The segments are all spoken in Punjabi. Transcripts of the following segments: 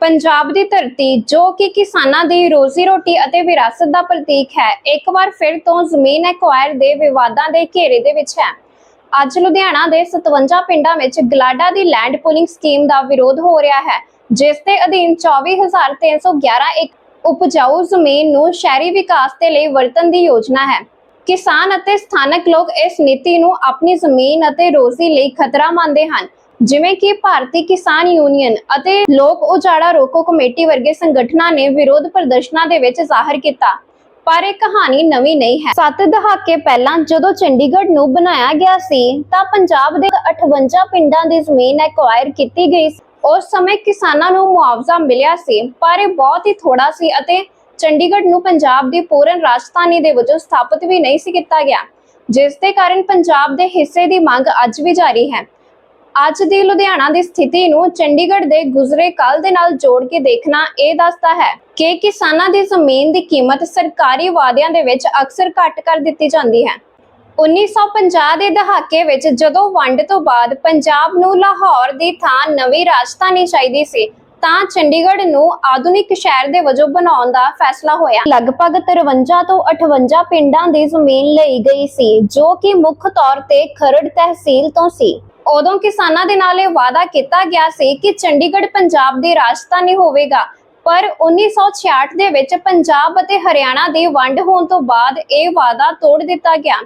ਪੰਜਾਬ ਦੀ ਧਰਤੀ, ਜੋ ਕਿ ਕਿਸਾਨਾਂ ਦੀ ਰੋਜ਼ੀ ਰੋਟੀ ਅਤੇ ਵਿਰਾਸਤ ਦਾ ਪ੍ਰਤੀਕ ਹੈ, ਇੱਕ ਵਾਰ ਫਿਰ ਤੋਂ ਜ਼ਮੀਨ ਐਕਵਾਇਰ ਦੇ ਵਿਵਾਦਾਂ ਦੇ ਘੇਰੇ ਦੇ ਵਿੱਚ ਹੈ। ਅੱਜ ਲੁਧਿਆਣਾ ਦੇ 57 ਪਿੰਡਾਂ ਵਿੱਚ ਗਲਾਡਾ ਦੀ ਲੈਂਡ ਪੂਲਿੰਗ ਸਕੀਮ ਦਾ ਵਿਰੋਧ ਹੋ ਰਿਹਾ ਹੈ, ਜਿਸ ਦੇ ਅਧੀਨ 24311 ਇੱਕ ਉਪਜਾਊ ਜ਼ਮੀਨ ਨੂੰ ਸ਼ਹਿਰੀ ਵਿਕਾਸ ਦੇ ਲਈ ਵਰਤਣ ਦੀ ਯੋਜਨਾ ਹੈ। ਕਿਸਾਨ ਅਤੇ ਸਥਾਨਕ ਲੋਕ ਇਸ ਨੀਤੀ ਨੂੰ ਆਪਣੀ ਜ਼ਮੀਨ ਅਤੇ ਰੋਜ਼ੀ ਲਈ ਖਤਰਾ ਮੰਨਦੇ ਹਨ। ਜਿਵੇਂ ਕਿ ਭਾਰਤੀ ਕਿਸਾਨ ਯੂਨੀਅਨ ਅਤੇ ਲੋਕ ਉਜਾੜਾ ਰੋਕੋ ਕਮੇਟੀ ਵਰਗੇ ਸੰਗਠਨਾਂ ਨੇ ਵਿਰੋਧ ਪ੍ਰਦਰਸ਼ਨਾਂ ਦੇ ਵਿੱਚ ਜ਼ਾਹਰ ਕੀਤਾ। ਪਰ ਇਹ ਕਹਾਣੀ ਨਵੀਂ ਨਹੀਂ ਹੈ। ਸੱਤ ਦਹਾਕੇ ਪਹਿਲਾਂ ਜਦੋਂ ਚੰਡੀਗੜ੍ਹ ਨੂੰ ਬਣਾਇਆ ਗਿਆ ਸੀ, ਤਾਂ ਪੰਜਾਬ ਦੇ 58 ਪਿੰਡਾਂ ਦੀ ਜ਼ਮੀਨ ਐਕਵਾਇਰ ਕੀਤੀ ਗਈ ਸੀ। ਉਸ ਸਮੇਂ ਕਿਸਾਨਾਂ ਨੂੰ ਮੁਆਵਜ਼ਾ ਮਿਲਿਆ ਸੀ, ਪਰ ਇਹ ਬਹੁਤ ਹੀ ਥੋੜਾ ਸੀ ਅਤੇ ਚੰਡੀਗੜ੍ਹ ਨੂੰ ਪੰਜਾਬ ਦੀ ਪੂਰਨ ਰਾਜਧਾਨੀ ਦੇ ਵਜੋਂ ਸਥਾਪਿਤ ਵੀ ਨਹੀਂ ਸੀ ਕੀਤਾ ਗਿਆ। ਜਿਸ ਦੇ ਕਾਰਨ ਪੰਜਾਬ ਦੇ ਹਿੱਸੇ ਦੀ ਮੰਗ ਅੱਜ ਵੀ ਜਾਰੀ ਹੈ। ਅੱਜ ਦੀ ਲੁਧਿਆਣਾ ਦੀ ਸਥਿਤੀ ਨੂੰ ਚੰਡੀਗੜ੍ਹ ਦੇ ਗੁਜ਼ਰੇ ਕਾਲ ਦੇ ਨਾਲ ਜੋੜ ਕੇ ਦੇਖਣਾ ਇਹ ਦੱਸਦਾ ਹੈ ਕਿ ਕਿਸਾਨਾਂ ਦੀ ਜ਼ਮੀਨ ਦੀ ਕੀਮਤ ਸਰਕਾਰੀ ਵਾਅਦਿਆਂ ਦੇ ਵਿੱਚ ਅਕਸਰ ਘੱਟ ਕਰ ਦਿੱਤੀ ਜਾਂਦੀ ਹੈ। 1950 ਦੇ ਦਹਾਕੇ ਵਿੱਚ ਜਦੋਂ ਵੰਡ ਤੋਂ ਬਾਅਦ ਪੰਜਾਬ ਨੂੰ ਲਾਹੌਰ ਦੀ ਥਾਂ ਨਵੀਂ ਰਾਜਧਾਨੀ ਚਾਹੀਦੀ ਸੀ, ਤਾਂ ਚੰਡੀਗੜ੍ਹ ਨੂੰ ਆਧੁਨਿਕ ਸ਼ਹਿਰ ਦੇ ਵਜੋਂ ਬਣਾਉਣ ਦਾ ਫੈਸਲਾ ਹੋਇਆ। ਲਗਭਗ 53 ਤੋਂ 58 ਪਿੰਡਾਂ ਦੀ ਜ਼ਮੀਨ ਲਈ ਗਈ ਸੀ, ਜੋ ਕਿ ਮੁੱਖ ਤੌਰ ਤੇ ਖਰੜ ਤਹਿਸੀਲ ਤੋਂ ਸੀ। ਉਦੋਂ ਕਿਸਾਨਾਂ ਦੇ ਨਾਲ ਇਹ ਵਾਅਦਾ ਕੀਤਾ ਗਿਆ ਸੀ ਕਿ ਚੰਡੀਗੜ੍ਹ ਪੰਜਾਬ ਦੀ ਰਾਜਧਾਨੀ ਹੋਵੇਗਾ, ਪਰ 1966 ਦੇ ਵਿੱਚ ਪੰਜਾਬ ਅਤੇ ਹਰਿਆਣਾ ਦੀ ਵੰਡ ਹੋਣ ਤੋਂ ਬਾਅਦ ਇਹ ਵਾਅਦਾ ਤੋੜ ਦਿੱਤਾ ਗਿਆ।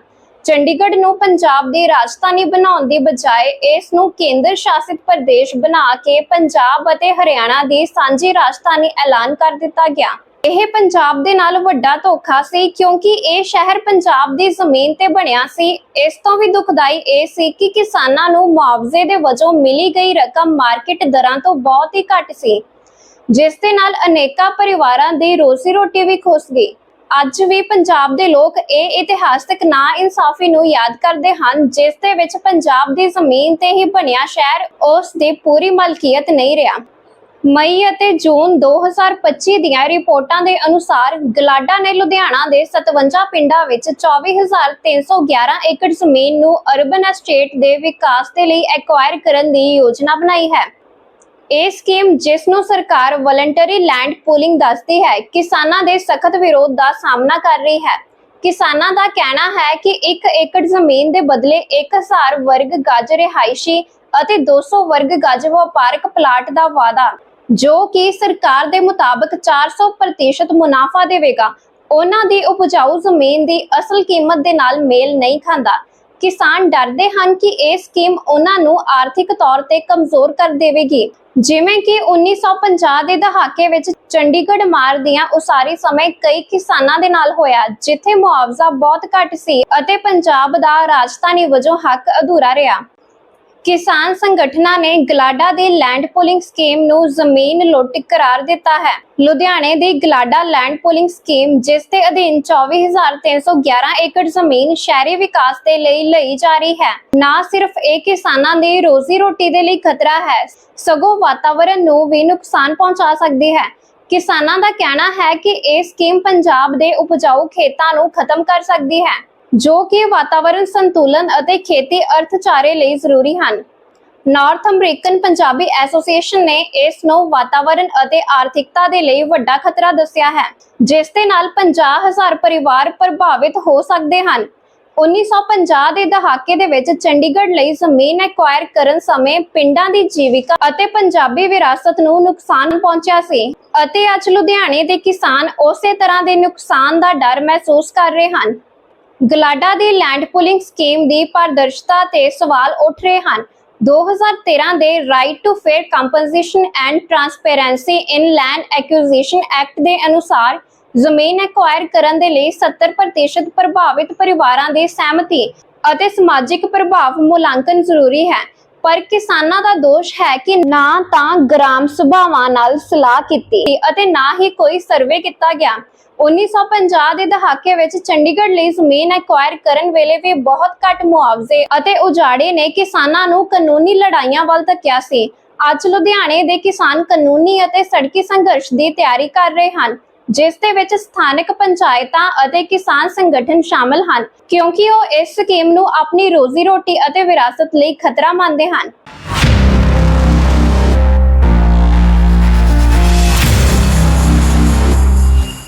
ਚੰਡੀਗੜ੍ਹ ਨੂੰ ਪੰਜਾਬ ਦੀ ਰਾਜਧਾਨੀ ਬਣਾਉਣ ਦੀ ਬਜਾਏ ਇਸ ਨੂੰ ਕੇਂਦਰ ਸ਼ਾਸਿਤ ਪ੍ਰਦੇਸ਼ ਬਣਾ ਕੇ ਪੰਜਾਬ ਅਤੇ ਹਰਿਆਣਾ ਦੀ ਸਾਂਝੀ ਰਾਜਧਾਨੀ ਐਲਾਨ ਕਰ ਦਿੱਤਾ ਗਿਆ। ਇਹ ਪੰਜਾਬ ਦੇ ਨਾਲ ਵੱਡਾ ਧੋਖਾ ਸੀ ਕਿਉਂਕਿ ਇਹ ਸ਼ਹਿਰ ਪੰਜਾਬ ਦੀ ਜ਼ਮੀਨ ਤੇ ਬਣਿਆ ਸੀ। ਇਸ ਤੋਂ ਵੀ ਦੁਖਦਾਈ ਇਹ ਸੀ ਕਿ ਕਿਸਾਨਾਂ ਨੂੰ ਮੁਆਵਜ਼ੇ ਦੇ ਵਜੋਂ ਮਿਲੀ ਗਈ ਰਕਮ ਮਾਰਕੀਟ ਦਰਾਂ ਤੋਂ ਬਹੁਤ ਹੀ ਘੱਟ ਸੀ। ਜਿਸ ਦੇ ਨਾਲ ਅਨੇਕਾਂ ਪਰਿਵਾਰਾਂ ਦੀ ਰੋਜ਼ੀ ਰੋਟੀ ਵੀ ਖੁੱਸ ਗਈ। ਅੱਜ ਵੀ ਪੰਜਾਬ ਦੇ ਲੋਕ ਇਹ ਇਤਿਹਾਸਕ ਨਾ ਇਨਸਾਫੀ ਨੂੰ ਯਾਦ ਕਰਦੇ ਹਨ, ਜਿਸ ਦੇ ਵਿੱਚ ਪੰਜਾਬ ਦੀ ਜ਼ਮੀਨ ਤੇ ਹੀ ਬਣਿਆ ਸ਼ਹਿਰ, ਉਸ ਦੀ ਪੂਰੀ ਮਲਕੀਅਤ ਨਹੀਂ ਰਿਹਾ। ਮਈ ਅਤੇ ਜੂਨ 2025 ਦੀਆਂ ਰਿਪੋਰਟਾਂ ਦੇ ਅਨੁਸਾਰ ਗਲਾਡਾ ਨੇ ਲੁਧਿਆਣਾ ਦੇ 57 ਪਿੰਡਾਂ ਵਿੱਚ 24311 ਏਕੜ ਜ਼ਮੀਨ ਨੂੰ ਅਰਬਨ ਐਸਟੇਟ ਦੇ ਵਿਕਾਸ ਦੇ ਲਈ ਐਕਵਾਇਰ ਕਰਨ ਦੀ ਯੋਜਨਾ ਬਣਾਈ ਹੈ। ਇਹ ਸਕੀਮ ਜਿਸ ਨੂੰ ਸਰਕਾਰ ਵਲੰਟਰੀ ਲੈਂਡ ਪੂਲਿੰਗ ਦੱਸਦੀ ਹੈ, ਕਿਸਾਨਾਂ ਦੇ ਸਖਤ ਵਿਰੋਧ ਦਾ ਸਾਹਮਣਾ ਕਰ ਰਹੀ ਹੈ। ਕਿਸਾਨਾਂ ਦਾ ਕਹਿਣਾ ਹੈ ਕਿ 1 ਏਕੜ ਜ਼ਮੀਨ ਦੇ ਬਦਲੇ 1000 ਵਰਗ ਗਜ ਰਿਹਾਇਸ਼ੀ ਅਤੇ 200 ਵਰਗ ਗਜ ਵਪਾਰਕ ਪਲਾਟ ਦਾ ਵਾਅਦਾ ਜੋ ਕਿ ਸਰਕਾਰ ਦੇ ਮੁਤਾਬਕ 400% ਮੁਨਾਫਾ ਦੇਵੇਗਾ, ਉਹਨਾਂ ਦੀ ਉਪਜਾਊ ਜ਼ਮੀਨ ਦੀ ਅਸਲ ਕੀਮਤ ਦੇ ਨਾਲ ਮੇਲ ਨਹੀਂ ਖਾਂਦਾ। ਕਿਸਾਨ ਡਰਦੇ ਹਨ ਕਿ ਇਹ ਸਕੀਮ ਉਹਨਾਂ ਨੂੰ ਆਰਥਿਕ ਤੌਰ ਤੇ ਕਮਜ਼ੋਰ ਕਰ ਦੇਵੇਗੀ। ਜਿਵੇਂ ਕਿ 1950 ਦੇ ਦਹਾਕੇ ਵਿੱਚ ਚੰਡੀਗੜ੍ਹ ਮਾਰ ਦੀਆਂ ਉਸਾਰੀ ਸਮੇਂ ਕਈ ਕਿਸਾਨਾਂ ਦੇ ਨਾਲ ਹੋਇਆ, ਜਿੱਥੇ ਮੁਆਵਜ਼ਾ ਬਹੁਤ ਘੱਟ ਸੀ ਅਤੇ ਪੰਜਾਬ ਦਾ ਰਾਜਧਾਨੀ ਵਜੋਂ ਹੱਕ ਅਧੂਰਾ ਰਿਹਾ। ਕਿਸਾਨ ਸੰਗਠਨਾਂ ਨੇ ਗਲਾਡਾ ਦੀ ਲੈਂਡ ਪੂਲਿੰਗ ਸਕੀਮ ਨੂੰ ਜ਼ਮੀਨ ਲੁੱਟ ਕਰਾਰ ਦਿੱਤਾ ਹੈ। ਲੁਧਿਆਣੇ ਦੀ ਗਲਾਡਾ ਲੈਂਡ ਪੂਲਿੰਗ ਸਕੀਮ ਜਿਸ ਦੇ ਅਧੀਨ 24311 ਏਕੜ ਜ਼ਮੀਨ ਸ਼ਹਿਰੀ ਵਿਕਾਸ ਦੇ ਲਈ ਲਈ ਜਾ ਰਹੀ ਹੈ। ਨਾ ਸਿਰਫ ਇਹ ਕਿਸਾਨਾਂ ਦੀ ਰੋਜ਼ੀ ਰੋਟੀ ਦੇ ਲਈ ਖਤਰਾ ਹੈ, ਸਗੋਂ ਵਾਤਾਵਰਣ ਨੂੰ ਵੀ ਨੁਕਸਾਨ ਪਹੁੰਚਾ ਸਕਦੀ ਹੈ। ਕਿਸਾਨਾਂ ਦਾ ਕਹਿਣਾ ਹੈ ਕਿ ਇਹ ਸਕੀਮ ਪੰਜਾਬ ਦੇ ਉਪਜਾਊ ਖੇਤਾਂ ਨੂੰ ਖਤਮ ਕਰ ਸਕਦੀ ਹੈ। ਜੋ ਕਿ ਵਾਤਾਵਰਣ ਸੰਤੁਲਨ ਅਤੇ ਖੇਤੀ ਅਰਥਚਾਰੇ ਲਈ ਜ਼ਰੂਰੀ ਹਨ। ਨਾਰਥ ਅਮਰੀਕਨ ਪੰਜਾਬੀ ਐਸੋਸੀਏਸ਼ਨ ਨੇ ਇਸ ਨੂੰ ਵਾਤਾਵਰਣ ਅਤੇ ਆਰਥਿਕਤਾ ਦੇ ਲਈ ਵੱਡਾ ਖਤਰਾ ਦੱਸਿਆ ਹੈ, ਜਿਸ ਦੇ ਨਾਲ 50000 ਪਰਿਵਾਰ ਪ੍ਰਭਾਵਿਤ ਹੋ ਸਕਦੇ ਹਨ। 1950 ਦੇ ਦਹਾਕੇ ਦੇ ਵਿੱਚ ਚੰਡੀਗੜ੍ਹ ਲਈ ਜ਼ਮੀਨ ਐਕਵਾਇਰ ਕਰਨ ਸਮੇਂ ਪਿੰਡਾਂ ਦੀ ਜੀਵਿਕਾ ਅਤੇ ਪੰਜਾਬੀ ਵਿਰਾਸਤ ਨੂੰ ਨੁਕਸਾਨ ਪਹੁੰਚਿਆ ਸੀ ਅਤੇ ਅੱਜ ਲੁਧਿਆਣੇ ਦੇ ਕਿਸਾਨ ਉਸੇ ਤਰ੍ਹਾਂ ਦੇ ਨੁਕਸਾਨ ਦਾ ਡਰ ਮਹਿਸੂਸ ਕਰ ਰਹੇ ਹਨ। ਗਲਾਡਾ ਦੀ ਲੈਂਡ ਪੂਲਿੰਗ ਸਕੀਮ ਦੀ ਪਾਰਦਰਸ਼ਤਾ ਤੇ ਸਵਾਲ ਉੱਠ ਰਹੇ ਹਨ। 2013 ਦੇ right to fair compensation and transparency in land acquisition act ਦੇ ਅਨੁਸਾਰ ਜ਼ਮੀਨ ਐਕਵਾਇਰ ਕਰਨ ਦੇ ਲਈ 70% ਪ੍ਰਭਾਵਿਤ ਪਰਿਵਾਰਾਂ ਦੀ ਸਹਿਮਤੀ ਅਤੇ ਸਮਾਜਿਕ ਪ੍ਰਭਾਵ ਮੁਲਾਂਕਣ ਜ਼ਰੂਰੀ ਹੈ। ਪਰ ਕਿਸਾਨਾਂ ਦਾ ਦੋਸ਼ ਹੈ ਕਿ ਨਾ ਤਾਂ ਗ੍ਰਾਮ ਸਭਾਵਾਂ ਨਾਲ ਸਲਾਹ ਕੀਤੀ ਅਤੇ ਨਾ ਹੀ ਕੋਈ ਸਰਵੇ ਕੀਤਾ ਗਿਆ। 1950 ਦੇ ਦਹਾਕੇ ਵਿੱਚ ਚੰਡੀਗੜ੍ਹ ਲਈ ਜ਼ਮੀਨ ਐਕਵਾਇਰ ਕਰਨ ਵੇਲੇ ਵੀ ਬਹੁਤ ਘੱਟ ਮੁਆਵਜ਼ੇ ਅਤੇ ਉਜਾੜੇ ਨੇ ਕਿਸਾਨਾਂ ਨੂੰ ਕਾਨੂੰਨੀ ਲੜਾਈਆਂ ਵੱਲ ਧੱਕਿਆ ਸੀ। ਅੱਜ ਲੁਧਿਆਣੇ ਦੇ ਕਿਸਾਨ ਕਾਨੂੰਨੀ ਅਤੇ ਸੜਕੀ ਸੰਘਰਸ਼ ਦੀ ਤਿਆਰੀ ਕਰ ਰਹੇ ਹਨ। ਜਿਸ ਦੇ ਵਿੱਚ ਸਥਾਨਕ ਪੰਚਾਇਤਾਂ ਅਤੇ ਕਿਸਾਨ ਸੰਗਠਨ ਸ਼ਾਮਲ ਹਨ, ਕਿਉਂਕਿ ਉਹ ਇਸ ਸਕੀਮ ਨੂੰ ਆਪਣੀ ਰੋਜ਼ੀ ਰੋਟੀ ਅਤੇ ਵਿਰਾਸਤ ਲਈ ਖਤਰਾ ਮੰਨਦੇ ਹਨ।